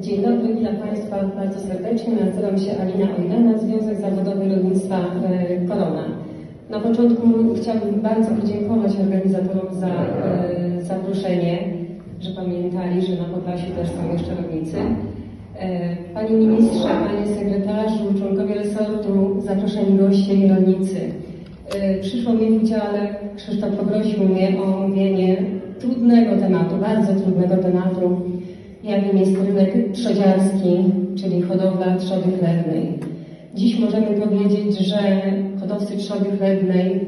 Dzień dobry, witam Państwa bardzo serdecznie. Nazywam się Alina Ojlena, Związek Zawodowy Rolnictwa e, Korona. Na początku chciałabym bardzo podziękować organizatorom za e, zaproszenie, że pamiętali, że na Podlasiu też są jeszcze rolnicy. E, Panie Ministrze, Panie Sekretarzu, członkowie resortu, zaproszeni goście i rolnicy. E, Przyszło mi w udziale, Krzysztof poprosił mnie o omówienie trudnego tematu, bardzo trudnego tematu, jakim jest rynek trzodziarski, czyli hodowla trzody chlewnej. Dziś możemy powiedzieć, że hodowcy trzody chlewnej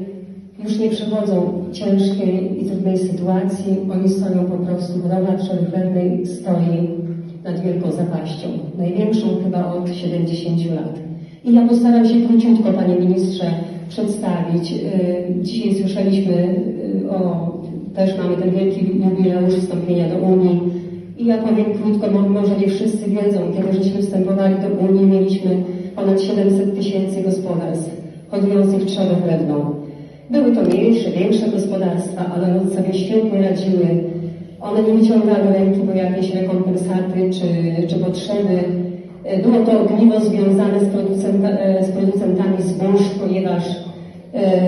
już nie przechodzą ciężkiej i trudnej sytuacji. Oni stoją po prostu, hodowla trzody chlewnej stoi nad wielką zapaścią, największą chyba od 70 lat. I ja postaram się króciutko, Panie Ministrze, przedstawić. Yy, Dzisiaj słyszeliśmy yy, o, też mamy ten wielki jubileusz wstąpienia do Unii. I ja powiem krótko, mo- może nie wszyscy wiedzą, kiedy żeśmy wstępowali do Unii, mieliśmy ponad 700 tysięcy gospodarstw hodujących trzodę chlewną. Były to mniejsze, większe gospodarstwa, ale one sobie świetnie radziły. One nie wyciągały ręki po jakieś rekompensaty czy, czy potrzeby. Było to ogniwo związane z, producenta, e, z producentami zbóż, ponieważ e,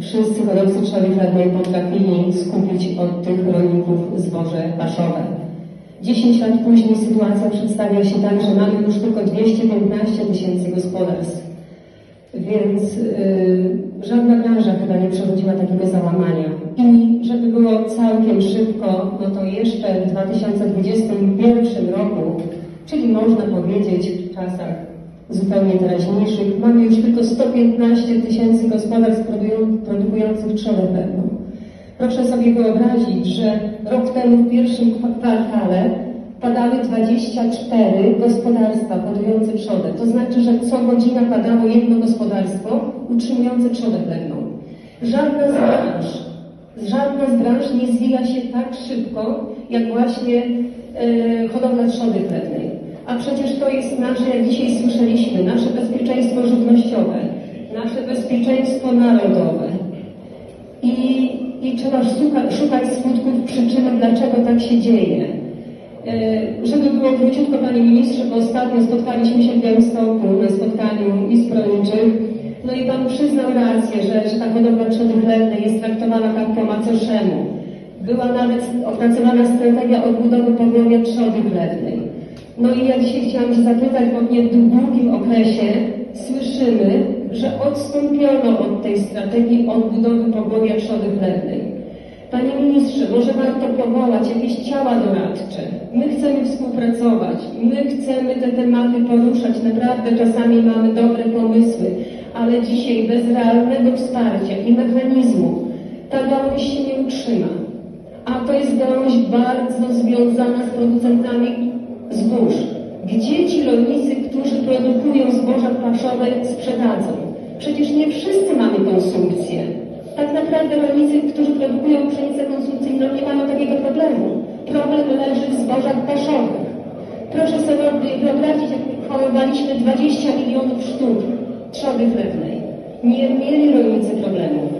wszyscy hodowcy trzody chlewnej potrafili skupić od tych rolników zboże paszowe. 10 lat później sytuacja przedstawia się tak, że mamy już tylko 215 tysięcy gospodarstw. Więc yy, żadna branża chyba nie przechodziła takiego załamania. I żeby było całkiem szybko, no to jeszcze w 2021 roku, czyli można powiedzieć w czasach zupełnie teraźniejszych, mamy już tylko 115 tysięcy gospodarstw produkują- produkujących trzodę chlebną. Proszę sobie wyobrazić, że rok temu w pierwszym kwa- kwartale padały 24 gospodarstwa hodujące trzodę. To znaczy, że co godzina padało jedno gospodarstwo utrzymujące trzodę chlebną. Żadna z branż, żadna z branż nie zwija się tak szybko, jak właśnie e, hodowla trzody chlebnej. A przecież to jest nasze, jak dzisiaj słyszeliśmy, nasze bezpieczeństwo żywnościowe, nasze bezpieczeństwo narodowe. I, i trzeba szukać, szukać skutków, przyczyny, dlaczego tak się dzieje. E, Żeby było króciutko, Panie Ministrze, bo ostatnio spotkaliśmy się w Białymstoku na spotkaniu Izb Rolniczych. No i Pan przyznał rację, że, że ta hodowla trzody jest traktowana tak po macoszemu. Była nawet opracowana strategia odbudowy pogłowia trzody chlewnej. No i ja dzisiaj chciałam się zapytać, bo w niedługim okresie słyszymy, że odstąpiono od tej strategii odbudowy pogłowia trzody chlewnej. Panie ministrze, może warto powołać jakieś ciała doradcze. My chcemy współpracować, my chcemy te tematy poruszać. Naprawdę czasami mamy dobre pomysły, ale dzisiaj bez realnego wsparcia i mechanizmu ta gałąź się nie utrzyma. A to jest gałąź bardzo związana z producentami zbóż. Gdzie ci rolnicy, którzy produkują zboża paszowe, sprzedadzą? Przecież nie wszyscy mamy konsumpcję. Tak naprawdę rolnicy, którzy produkują pszenicę konsumpcyjną, nie mają takiego problemu. Problem leży w zbożach paszowych. Proszę sobie wyobrazić, jak chorowaliśmy 20 milionów sztuk trzody chlebnej. Nie mieli rolnicy problemów.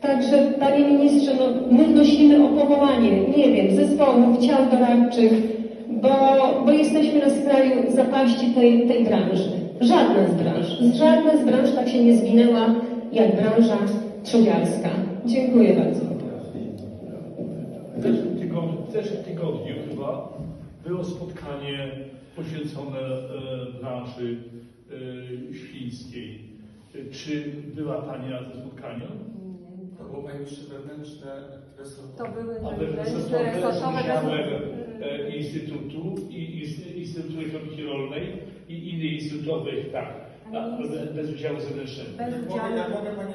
Także, panie ministrze, no, my wnosimy o powołanie, nie wiem, zespołów, ciał doradczych, bo, bo jesteśmy na skraju zapaści tej, tej branży. Żadna z branż, żadna z branż tak się nie zwinęła jak branża trzodziarska. Dziękuję bardzo. W zeszłym tygodniu, w zeszłym tygodniu chyba było spotkanie poświęcone e, branży e, świńskiej. Czy była Pani na tym spotkaniu? To było wewnętrzne resortowe. To były wewnętrzne, resortowe resortowe resortowe. e, Instytutu i Inst- Instytutu Ekonomiki Rolnej i innych instytutowych, tak, a, bez- bez udziału zewnętrznego. Bez udziału. ja mogę Panie,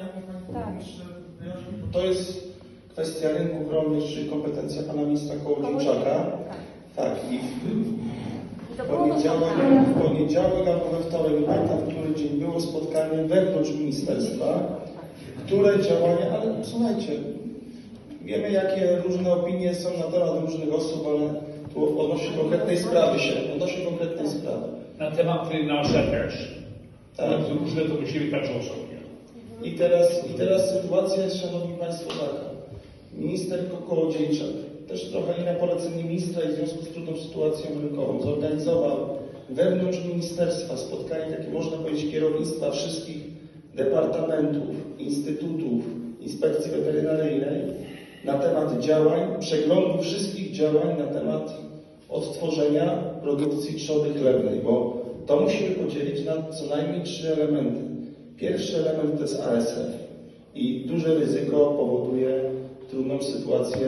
Tak. To jest kwestia rynków rolnych, czyli kompetencja Pana Ministra Kołodziejczaka. Tak, i I w poniedziałek, w poniedziałek albo we wtorek, pamiętam w który dzień, było spotkanie wewnątrz ministerstwa, które działania, ale słuchajcie, wiemy jakie różne opinie są na temat różnych osób, ale tu odnośnie konkretnej sprawy się, odnośnie konkretnej tematy nasze też. Tak. Tak. Różne to musimy także osobnie. I teraz, I teraz sytuacja jest, Szanowni Państwo, taka. Minister Ko- Kołodziejczak też trochę i na polecenie ministra i w związku z trudną sytuacją rynkową zorganizował wewnątrz ministerstwa spotkanie, takie można powiedzieć, kierownictwa wszystkich departamentów, instytutów, inspekcji weterynaryjnej na temat działań, przeglądu wszystkich działań na temat odtworzenia produkcji trzody chlebnej, bo to musimy podzielić na co najmniej trzy elementy. Pierwszy element to jest ASF i duże ryzyko powoduje trudną sytuację,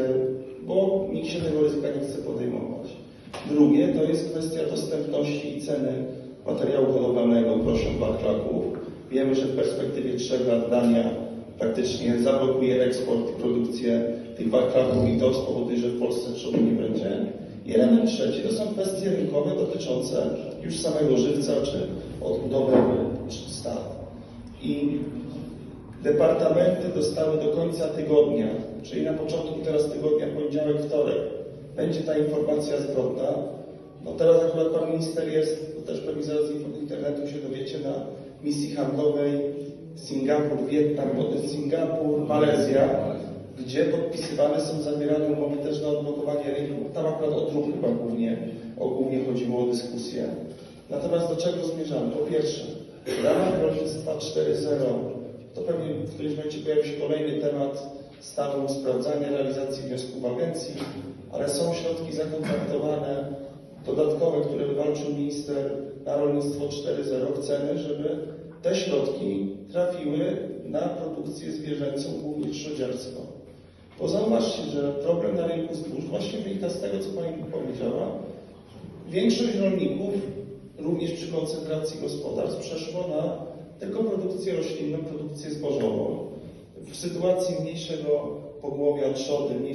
bo nikt się tego ryzyka nie chce podejmować. Drugie to jest kwestia dostępności i ceny materiału hodowlanego, proszę baklaków. Wiemy, że w perspektywie trzech lat Dania praktycznie zablokuje eksport i produkcję tych baklaków i to spowoduje, że w Polsce trzody nie będzie. I element trzeci to są kwestie rynkowe dotyczące już samego żywca czy odbudowy czy stad. I departamenty dostały do końca tygodnia, czyli na początku teraz tygodnia, poniedziałek, wtorek, będzie ta informacja zwrotna. No teraz akurat pan minister jest, to też pewnie zaraz z internetu się dowiecie, na misji handlowej Singapur, Wietnam, Singapur, Malezja, gdzie podpisywane są zawierane umowy też na odblokowanie rynku. Tam akurat o chyba głównie, o głównie chodziło o dyskusję. Natomiast do czego zmierzamy? Po pierwsze, w ramach rolnictwa 4.0 to pewnie w którymś momencie pojawi się kolejny temat stanu sprawdzania realizacji wniosków agencji, ale są środki zakontraktowane, dodatkowe, które wywalczył minister na rolnictwo 4.0. Chcemy, żeby te środki trafiły na produkcję zwierzęcą, głównie trzodziarstwo. Bo zauważcie, że problem na rynku zbóż właśnie wynika z tego, co Pani powiedziała. Większość rolników, również przy koncentracji gospodarstw, przeszło na tylko produkcję roślinną, produkcję zbożową. W sytuacji mniejszego pogłowia trzody, mniejszej